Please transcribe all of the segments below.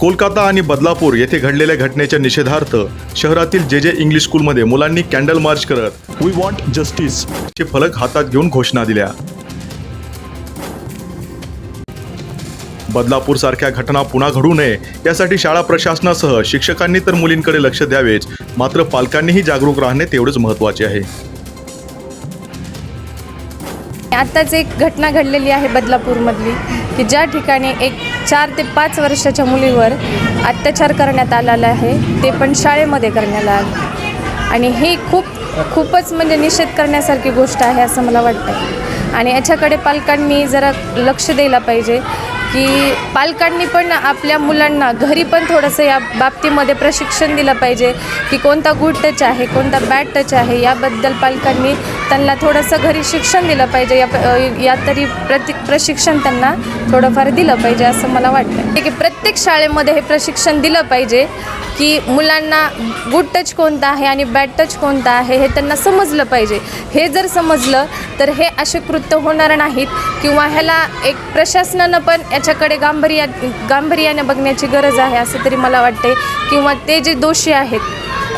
कोलकाता आणि बदलापूर येथे घडलेल्या घटनेच्या निषेधार्थ शहरातील जे जे इंग्लिश स्कूलमध्ये मुलांनी कॅन्डल मार्च करत We want justice. चे फलक हातात घेऊन घोषणा दिल्या बदलापूर सारख्या घटना पुन्हा घडू नये यासाठी शाळा प्रशासनासह शिक्षकांनी तर मुलींकडे लक्ष द्यावेच मात्र पालकांनीही जागरूक राहणे तेवढेच महत्त्वाचे आहे आत्ताच एक घटना घडलेली आहे बदलापूरमधली की ज्या ठिकाणी एक चार ते पाच वर्षाच्या मुलीवर अत्याचार करण्यात आलेला आहे ते पण शाळेमध्ये करण्यात आलं. आणि ही खूप खूपच म्हणजे निषेध करण्यासारखी गोष्ट आहे असं मला वाटतं आणि याच्याकडे पालकांनी जरा लक्ष द्यायला पाहिजे. की पालकांनी पण आपल्या मुलांना घरी पण थोडंसं या बाबतीमध्ये प्रशिक्षण दिलं पाहिजे की कोणता गुड टच आहे कोणता बॅड टच आहे याबद्दल पालकांनी त्यांना थोडंसं घरी शिक्षण दिलं पाहिजे. या या तरी प्रति प्रशिक्षण त्यांना थोडंफार दिलं पाहिजे असं मला वाटतं. की प्रत्येक शाळेमध्ये हे प्रशिक्षण दिलं पाहिजे की मुलांना गुड टच कोणता आहे आणि बॅड टच कोणता आहे हे त्यांना समजलं पाहिजे. हे जर समजलं तर हे असे कृत्य होणार नाहीत किंवा ह्याला एक प्रशासनानं पण याच्याकडे गांभीर्या गांभीर्याने बघण्याची गरज आहे असं तरी मला वाटते किंवा ते जे दोषी आहेत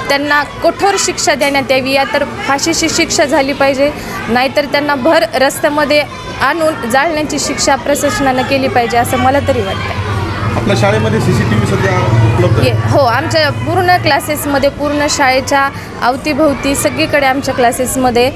त्यांना कठोर शिक्षा देण्यात यावी या तर फाशीची शिक्षा झाली पाहिजे. नाहीतर त्यांना भर रस्त्यामध्ये आणून जाळण्याची शिक्षा प्रशासनानं केली पाहिजे असं मला तरी वाटतं आपल्या शाळेमध्ये सीसीटीव्ही सध्या उपलब्ध हो आमच्या पूर्ण क्लासेसमध्ये पूर्ण शाळेच्या अवतीभोवती सगळीकडे आमच्या क्लासेसमध्ये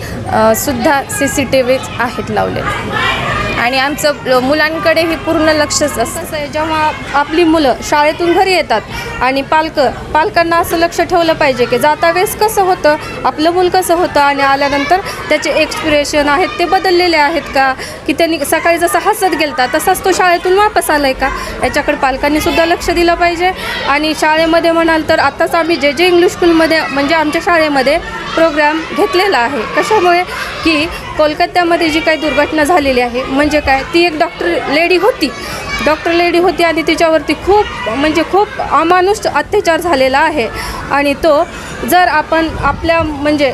सुद्धा सी सी टी व्ही आहेत लावलेले. आणि आमचं मुलांकडे मुलांकडेही पूर्ण लक्षच असतं. कसं आहे जेव्हा आपली मुलं शाळेतून घरी येतात आणि पालक पालकांना असं लक्ष ठेवलं पाहिजे की जाता वेळेस कसं होतं आपलं मूल कसं होतं आणि आल्यानंतर त्याचे एक्सप्रेशन आहेत ते बदललेले आहेत का? की त्यांनी सकाळी जसं हसत गेलता तसाच तो शाळेतून वापस आला आहे का? याच्याकडे पालकांनी सुद्धा लक्ष दिलं पाहिजे. आणि शाळेमध्ये म्हणाल तर आत्ताच आम्ही जे जे इंग्लिश स्कूलमध्ये म्हणजे आमच्या शाळेमध्ये प्रोग्राम घेतलेला आहे. कशामुळे? की कोलकात्यामध्ये जी काही दुर्घटना झालेली आहे म्हणजे काय ती एक डॉक्टर लेडी होती. डॉक्टर लेडी होती आणि तिच्यावरती खूप म्हणजे खूप अमानुष अत्याचार झालेला आहे. आणि तो जर आपण आपल्या म्हणजे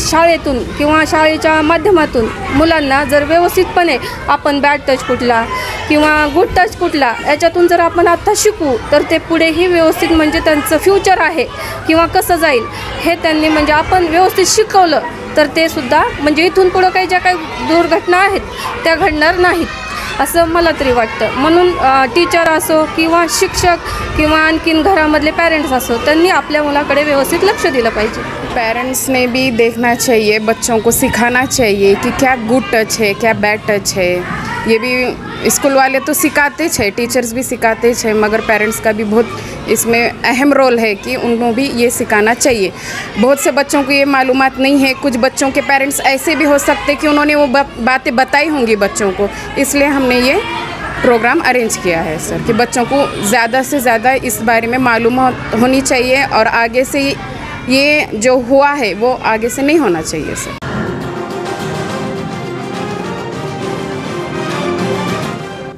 शाळेतून किंवा शाळेच्या माध्यमातून मुलांना जर व्यवस्थितपणे आपण बॅड टच कुठला किंवा गुड टच कुठला याच्यातून जर आपण आत्ता शिकू तर ते पुढेही व्यवस्थित म्हणजे त्यांचं फ्युचर आहे किंवा कसं जाईल हे त्यांनी म्हणजे आपण व्यवस्थित शिकवलं तर ते सुद्धा म्हणजे इथून पुढं काही ज्या काही दुर्घटना आहेत त्या घडणार नाहीत असं मला तरी वाटतं. म्हणून टीचर असो किंवा शिक्षक किंवा आणखीन घरामधले पॅरेंट्स असो त्यांनी आपल्या मुलाकडे व्यवस्थित लक्ष दिलं पाहिजे. पेरेंट्स ने भी देखना चाहिए बच्चों को सिखाना चाहिए कि क्या गुड टच है क्या बैड टच है। ये भी स्कूल वाले तो सिखाते हैं टीचर्स भी सिखाते हैं मगर पेरेंट्स का भी बहुत इसमें अहम रोल है कि उनको भी ये सिखाना चाहिए। बहुत से बच्चों को ये मालूम नहीं है, कुछ बच्चों के पेरेंट्स ऐसे भी हो सकते कि उन्होंने वो बातें बताई होंगी बच्चों को, इसलिए हमने ये प्रोग्राम अरेंज किया है सर कि बच्चों को ज़्यादा से ज़्यादा इस बारे में मालूम होनी चाहिए और आगे से ये जो हुआ है, वो आगे से नहीं होना चाहिए सर